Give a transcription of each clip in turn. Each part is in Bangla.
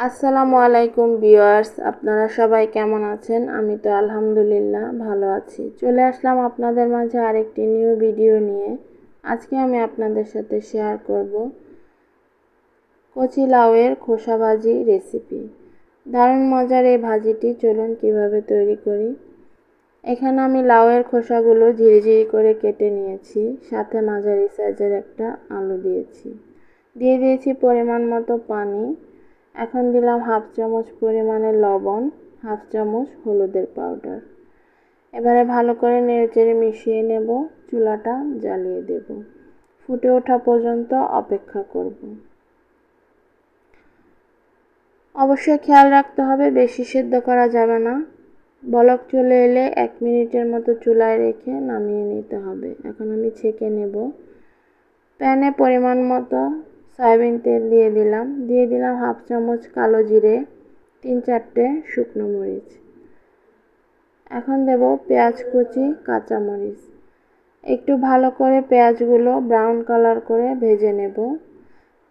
আসসালামু আলাইকুম ভিউয়ার্স, আপনারা সবাই কেমন আছেন? আমি তো আলহামদুলিল্লাহ ভালো আছি। চলে আসলাম আপনাদের মাঝে আরেকটি নিউ ভিডিও নিয়ে। আজকে আমি আপনাদের সাথে শেয়ার করব কচি লাউয়ের খোসা ভাজি রেসিপি দারুণ মজার এই ভাজিটি চলুন কীভাবে তৈরি করি। এখানে আমি লাউয়ের খোসাগুলো ঝিরিঝিরি করে কেটে নিয়েছি, সাথে মাঝারি সাইজের একটা আলু দিয়েছি। দিয়ে দিয়েছি পরিমাণ মতো পানি। এখন দিলাম হাফ চামচ পরিমাণে লবণ, হাফ চামচ হলুদের পাউডার। এবারে ভালো করে নেড়েচেড়ে মিশিয়ে নেব, চুলাটা জ্বালিয়ে দেব। ফুটে ওঠা পর্যন্ত অপেক্ষা করব। অবশ্যই খেয়াল রাখতে হবে, বেশি সেদ্ধ করা যাবে না। বলক চলে এলে এক মিনিটের মতো চুলায় রেখে নামিয়ে নিতে হবে। এখন আমি ছেঁকে নেব। প্যানে পরিমাণ মতো সয়াবিন তেল দিয়ে দিলাম। দিয়ে দিলাম হাফ চামচ কালো জিরে, তিন চারটে শুকনো মরিচ। এখন দেব পেঁয়াজ কুচি কাঁচামরিচ একটু ভালো করে পেঁয়াজগুলো ব্রাউন কালার করে ভেজে নেব।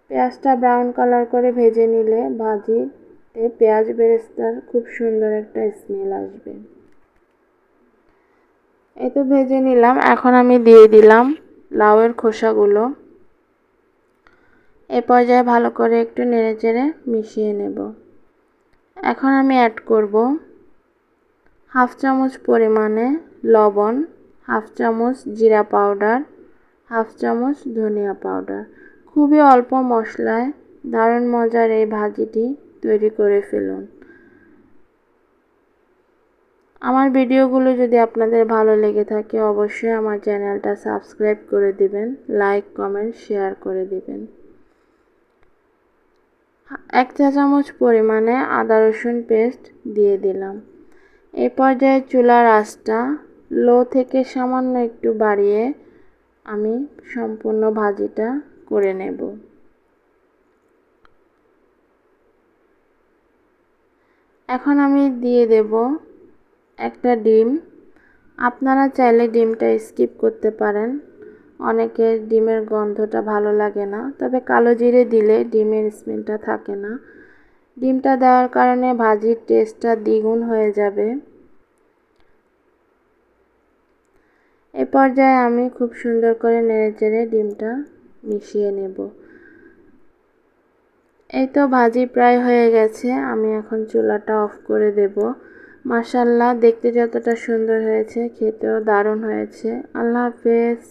পেঁয়াজটা ব্রাউন কালার করে ভেজে নিলে ভাজিতে পেঁয়াজ বেরেস্তার খুব সুন্দর একটা স্মেল আসবে। এই তো ভেজে নিলাম। এখন আমি দিয়ে দিলাম লাউয়ের খোসাগুলো। এ পর্যায়ে ভালো করে একটু নেড়েচেড়ে মিশিয়ে নেব। এখন আমি অ্যাড করব হাফ চামচ পরিমাণে লবণ, হাফ চামচ জিরা পাউডার, হাফ চামচ ধনিয়া পাউডার। খুবই অল্প মশলায় দারুণ মজার এই ভাজিটি তৈরি করে ফেলুন। আমার ভিডিওগুলো যদি আপনাদের ভালো লেগে থাকে, অবশ্যই আমার চ্যানেলটা সাবস্ক্রাইব করে দিবেন, লাইক, কমেন্ট, শেয়ার করে দিবেন। এক চা চামচ পরিমাণে আদা রসুন পেস্ট দিয়ে দিলাম। এই পর্যায়ে চুলার আঁচটা লো থেকে সামান্য একটু বাড়িয়ে আমি সম্পূর্ণ ভাজিটা করে নেব। এখন আমি দিয়ে দেব একটা ডিম। আপনারা চাইলে ডিমটা স্কিপ করতে পারেন। অনেকের ডিমের গন্ধটা ভালো লাগে না, তবে কালো জিরে দিলে ডিমের স্মেলটা থাকে না। ডিমটা দেওয়ার কারণে ভাজির টেস্টটা দ্বিগুণ হয়ে যাবে। এ পর্যায়ে আমি খুব সুন্দর করে নেড়েচেড়ে ডিমটা মিশিয়ে নেব। এই তো ভাজি প্রায় হয়ে গেছে, আমি এখন চুলাটা অফ করে দেব। মাসাল্লাহ দেখতে যতটা সুন্দর হয়েছে, খেতেও দারুণ হয়েছে। আল্লাহ হাফেজ।